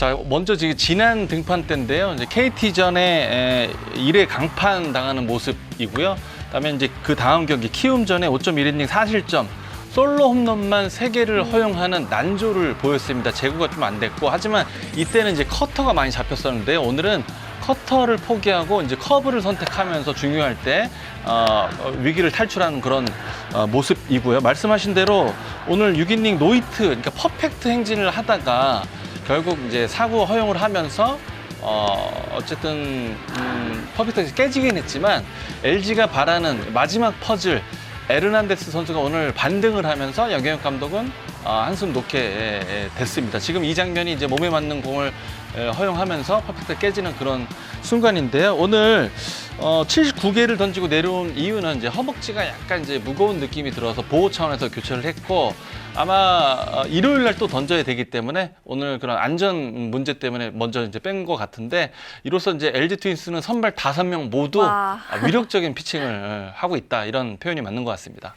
자, 먼저 지금 지난 등판 때인데요. 이제 KT전에 1회 강판 당하는 모습이고요. 그다음에 이제 그 다음 경기 키움전에 5.1이닝 4실점 솔로 홈런만 세개를 허용하는 난조를 보였습니다. 제구가 좀 안 됐고 하지만 이때는 이제 커터가 많이 잡혔었는데 오늘은 커터를 포기하고 이제 커브를 선택하면서 중요할 때 어, 어, 위기를 탈출하는 그런 어, 모습이고요. 말씀하신 대로 오늘 6이닝 노이트 그러니까 퍼펙트 행진을 하다가 결국 이제 사구 허용을 하면서 어, 어쨌든 음, 퍼펙트가 깨지긴 했지만 LG가 바라는 마지막 퍼즐 에르난데스 선수가 오늘 반등을 하면서 양경혁 감독은 어, 한숨 놓게 예, 예, 됐습니다. 지금 이 장면이 이제 몸에 맞는 공을 예, 허용하면서 퍼펙트가 깨지는 그런 순간인데요. 오늘 어, 79개를 던지고 내려온 이유는 이제 허벅지가 약간 이제 무거운 느낌이 들어서 보호 차원에서 교체를 했고 아마 어, 일요일 날 또 던져야 되기 때문에 오늘 그런 안전 문제 때문에 먼저 이제 뺀 것 같은데 이로써 이제 LG 트윈스는 선발 다섯 명 모두 와. 아, 위력적인 피칭을 어, 하고 있다 이런 표현이 맞는 것 같습니다.